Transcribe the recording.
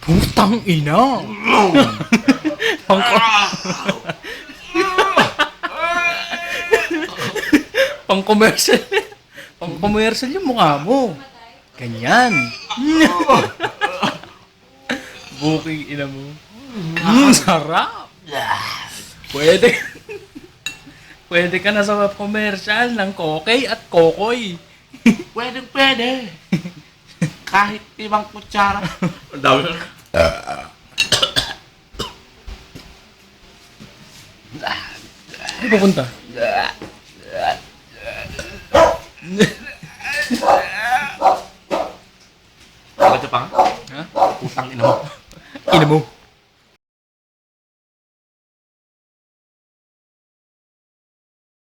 Putang ina. Pang Pang commercial. Pang commercial yung mukha mo. Ganyan. Booking ina mo. Mm, sarap. Pwede. Pwede ka na sa commercial ng kokay at kokoy. Pwede, pwede. Kahit ibang kutsara. Ang dami na. Ano pupunta? Ba't pa nga? Ha? Putang ina mo. Ina mo.